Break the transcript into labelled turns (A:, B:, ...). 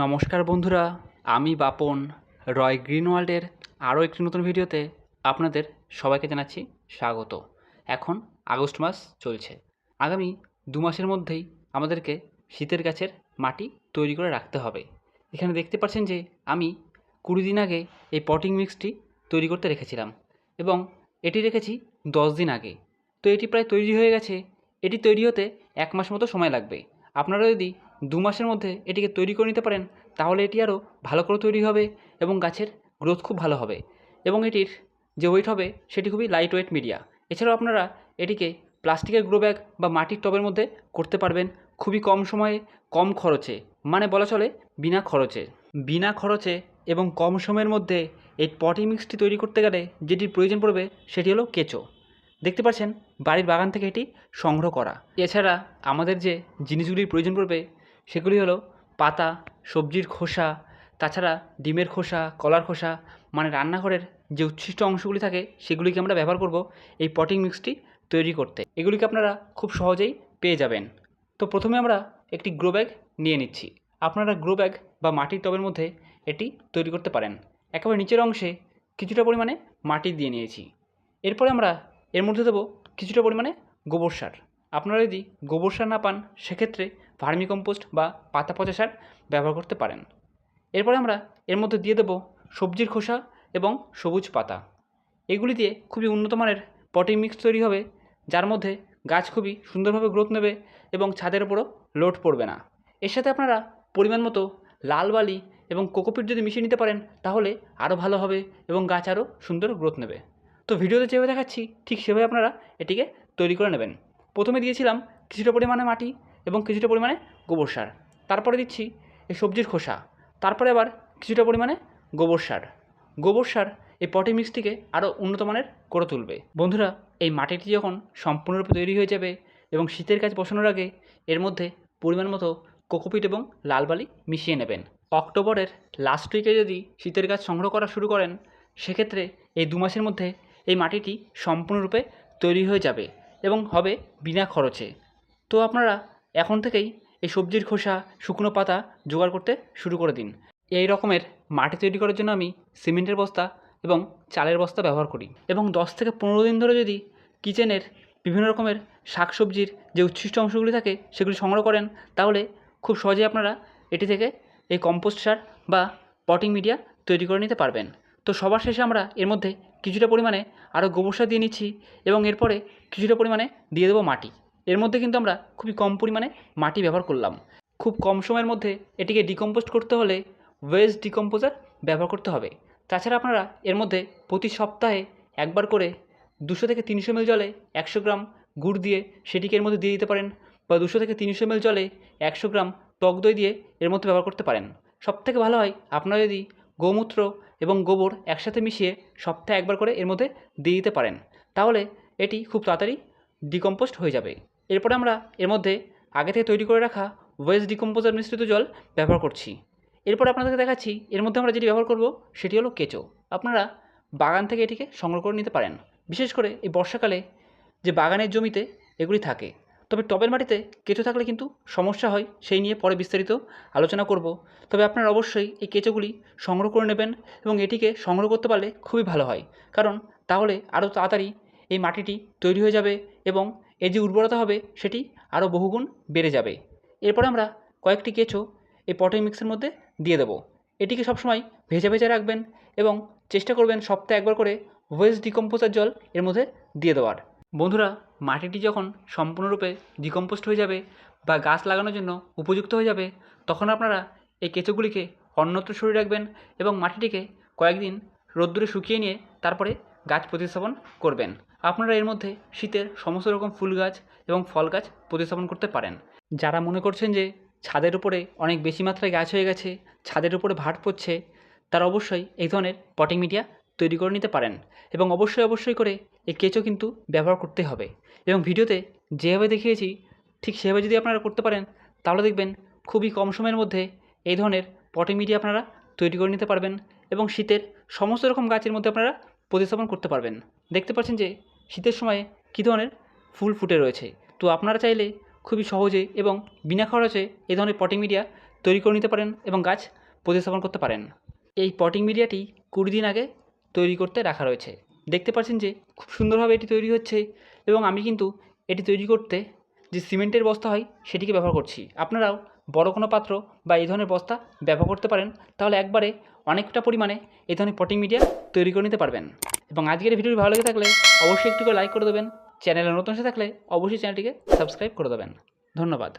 A: নমস্কার বন্ধুরা, আমি বাপন রয় গ্রিনওয়ার্ল্ডের আরও একটি নতুন ভিডিওতে আপনাদের সবাইকে জানাচ্ছি স্বাগত। এখন আগস্ট মাস চলছে। আগামী দু মাসের মধ্যেই আমাদেরকে শীতের গাছের মাটি তৈরি করে রাখতে হবে। এখানে দেখতে পাচ্ছেন যে আমি কুড়ি দিন আগে এই পটিং মিক্সটি তৈরি করতে রেখেছিলাম এবং এটি রেখেছি দশ দিন আগে। তো এটি প্রায় তৈরি হয়ে গেছে। এটি তৈরি হতে এক মাস মতো সময় লাগবে। আপনারা যদি দু মাসের মধ্যে এটিকে তৈরি করে নিতে পারেন, তাহলে এটি আরও ভালো করে তৈরি হবে এবং গাছের গ্রোথ খুব ভালো হবে। এবং এটির যে ওয়েট হবে, সেটি খুবই লাইট ওয়েট মিডিয়া এছাড়াও আপনারা এটিকে প্লাস্টিকের গ্রো ব্যাগ বা মাটির টবের মধ্যে করতে পারবেন খুবই কম সময়ে, কম খরচে। মানে বলা চলে বিনা খরচে। বিনা খরচে এবং কম সময়ের মধ্যে এই পটি মিক্সটি তৈরি করতে গেলে যেটির প্রয়োজন পড়বে, সেটি হলো কেঁচো। দেখতে পাচ্ছেন, বাড়ির বাগান থেকে এটি সংগ্রহ করা। এছাড়া আমাদের যে জিনিসগুলির প্রয়োজন পড়বে সেগুলি হলো পাতা, সবজির খোসা, তাছাড়া ডিমের খোসা, কলার খোসা মানে রান্নাঘরের যে উচ্ছিষ্ট অংশগুলি থাকে সেগুলিকে আমরা ব্যবহার করব এই পটিং মিক্সটি তৈরি করতে। এগুলিকে আপনারা খুব সহজেই পেয়ে যাবেন। তো প্রথমে আমরা একটি গ্রো ব্যাগ নিয়ে নিচ্ছি। আপনারা গ্রো ব্যাগ বা মাটির টবের মধ্যে এটি তৈরি করতে পারেন। একেবারে নিচের অংশে কিছুটা পরিমাণে মাটি দিয়ে নিয়েছি। এরপরে আমরা এর মধ্যে দেবো কিছুটা পরিমাণে গোবর সার। আপনারা যদি গোবর সার না পান, সেক্ষেত্রে ভার্মি কম্পোস্ট বা পাতা পচা সার ব্যবহার করতে পারেন। এরপরে আমরা এর মধ্যে দিয়ে দেবো সবজির খোসা এবং সবুজ পাতা। এগুলি দিয়ে খুবই উন্নত মানের পটিং মিক্স তৈরি হবে, যার মধ্যে গাছ খুবই সুন্দরভাবে গ্রোথ নেবে এবং ছাদের উপরও লোড পড়বে না। এর সাথে আপনারা পরিমাণ মতো লাল বালি এবং কোকোপিট যদি মিশিয়ে নিতে পারেন, তাহলে আরও ভালো হবে এবং গাছ আরও সুন্দর গ্রোথ নেবে। তো ভিডিওতে যেভাবে দেখাচ্ছি, ঠিক সেভাবে আপনারা এটিকে তৈরি করে নেবেন। প্রথমে দিয়েছিলাম কিছুটা পরিমাণে মাটি এবং কিছুটা পরিমাণে গোবর সার। তারপরে দিচ্ছি এই সবজির খোসা। তারপরে আবার কিছুটা পরিমাণে গোবর সার। গোবর সার এই পটি মিক্সটিকে আরও উন্নত মানের করে তুলবে। বন্ধুরা, এই মাটিটি যখন সম্পূর্ণরূপে তৈরি হয়ে যাবে এবং শীতের কাজ বসানোর আগে এর মধ্যে পরিমাণ মতো কোকোপিট এবং লাল বালি মিশিয়ে নেবেন। অক্টোবরের লাস্ট উইকে যদি শীতের গাছ সংগ্রহ করা শুরু করেন, সেক্ষেত্রে এই দু মাসের মধ্যে এই মাটিটি সম্পূর্ণরূপে তৈরি হয়ে যাবে এবং হবে বিনা খরচে। তো আপনারা এখন থেকেই এই সবজির খোসা, শুকনো পাতা জোগাড় করতে শুরু করে দিন। এই রকমের মাটি তৈরি করার জন্য আমি সিমেন্টের বস্তা এবং চালের বস্তা ব্যবহার করি এবং দশ থেকে পনেরো দিন ধরে যদি কিচেনের বিভিন্ন রকমের শাকসবজির যে উচ্ছিষ্ট অংশগুলি থাকে সেগুলি সংগ্রহ করেন, তাহলে খুব সহজেই আপনারা এটি থেকে এই কম্পোস্ট সার বা পটিং মিডিয়া তৈরি করে নিতে পারবেন। তো সবার শেষে আমরা এর মধ্যে কিছুটা পরিমাণে আরও গোবর সার দিয়ে নিচ্ছি এবং এরপরে কিছুটা পরিমাণে দিয়ে দেবো মাটি। এর মধ্যে কিন্তু আমরা খুবই কম পরিমাণে মাটি ব্যবহার করলাম। খুব কম সময়ের মধ্যে এটিকে ডিকম্পোস্ট করতে হলে ওয়েস্ট ডিকম্পোজার ব্যবহার করতে হবে। তাছাড়া আপনারা এর মধ্যে প্রতি সপ্তাহে একবার করে দুশো থেকে তিনশো এমএল জলে একশো গ্রাম গুড় দিয়ে সেটিকে এর মধ্যে দিয়ে দিতে পারেন বা দুশো থেকে তিনশো এমএল জলে একশো গ্রাম টক দই দিয়ে এর মধ্যে ব্যবহার করতে পারেন। সবথেকে ভালো হয় আপনারা যদি গোমূত্র এবং গোবর একসাথে মিশিয়ে সপ্তাহে একবার করে এর মধ্যে দিয়ে দিতে পারেন, তাহলে এটি খুব তাড়াতাড়ি ডিকম্পোস্ট হয়ে যাবে। এরপরে আমরা এর মধ্যে আগে থেকে তৈরি করে রাখা ওয়েস্ট ডিকম্পোজার মিশ্রিত জল ব্যবহার করছি। এরপর আপনাদেরকে দেখাচ্ছি, এর মধ্যে আমরা যেটি ব্যবহার করব সেটি হলো কেঁচো। আপনারা বাগান থেকে এটিকে সংগ্রহ করে নিতে পারেন। বিশেষ করে এই বর্ষাকালে যে বাগানের জমিতে এগুলি থাকে, তবে টবের মাটিতে কেঁচো থাকলে কিন্তু সমস্যা হয়, সেই নিয়ে পরে বিস্তারিত আলোচনা করব। তবে আপনারা অবশ্যই এই কেঁচোগুলি সংগ্রহ করে নেবেন এবং এটিকে সংগ্রহ করতে পারলে খুবই ভালো হয়। কারণ তাহলে আরও তাড়াতাড়ি এই মাটিটি তৈরি হয়ে যাবে এবং এর যে উর্বরতা হবে সেটি আরও বহুগুণ বেড়ে যাবে। এরপরে আমরা কয়েকটি কেঁচো এই পটিং মিক্সের মধ্যে দিয়ে দেবো। এটিকে সবসময় ভেজা ভেজা রাখবেন এবং চেষ্টা করবেন সপ্তাহে একবার করে ওয়েস্ট ডিকম্পোজার জল এর মধ্যে দিয়ে দেওয়ার। বন্ধুরা, মাটিটি যখন সম্পূর্ণরূপে ডিকম্পোস্ট হয়ে যাবে বা গাছ লাগানোর জন্য উপযুক্ত হয়ে যাবে, তখন আপনারা এই কেঁচোগুলিকে অন্যত্র সরিয়ে রাখবেন এবং মাটিটিকে কয়েকদিন রোদ্দুরে শুকিয়ে নিয়ে তারপরে গাছ প্রতিস্থাপন করবেন। আপনারা এর মধ্যে শীতের সমস্ত রকম ফুল গাছ এবং ফল গাছ প্রতিস্থাপন করতে পারেন। যারা মনে করছেন যে ছাদের উপরে অনেক বেশি মাত্রায় গাছ হয়ে গেছে, ছাদের উপরে ভাট পড়ছে, তারা অবশ্যই এই ধরনের পটিং মিডিয়া তৈরি করে নিতে পারেন এবং অবশ্যই অবশ্যই করে এই কেঁচো কিন্তু ব্যবহার করতে হবে। এবং ভিডিওতে যেভাবে দেখিয়েছি, ঠিক সেভাবে যদি আপনারা করতে পারেন, তাহলে দেখবেন খুবই কম সময়ের মধ্যে এই ধরনের পটিং মিডিয়া আপনারা তৈরি করে নিতে পারবেন এবং শীতের সমস্ত রকম গাছের মধ্যে আপনারা প্রতিস্থাপন করতে পারবেন। দেখতে পাচ্ছেন যে শীতের সময়ে কী ধরনের ফুল ফুটে রয়েছে। তো আপনারা চাইলে খুবই সহজে এবং বিনা খরচে এই ধরনের পটিং মিডিয়া তৈরি করে নিতে পারেন এবং গাছ প্রতিস্থাপন করতে পারেন। এই পটিং মিডিয়াটি কুড়ি দিন আগে তৈরি করতে রাখা রয়েছে। দেখতে পাচ্ছেন যে খুব সুন্দরভাবে এটি তৈরি হচ্ছে এবং আমি কিন্তু এটি তৈরি করতে যে সিমেন্টের বস্তা হয় সেটিকে ব্যবহার করছি। আপনারাও বড় কোনো পাত্র বা এই ধরনের বস্তা ব্যবহার করতে পারেন। তাহলে একবারে অনেকটা পরিমাণে এই ধরনের পটিং মিডিয়া তৈরি করে নিতে পারবেন। এবং আজকের ভিডিওটি ভালো লেগে থাকলে অবশ্যই একটু করে লাইক করে দেবেন। চ্যানেলে নতুন এসে থাকলে অবশ্যই চ্যানেলটিকে সাবস্ক্রাইব করে দেবেন। ধন্যবাদ।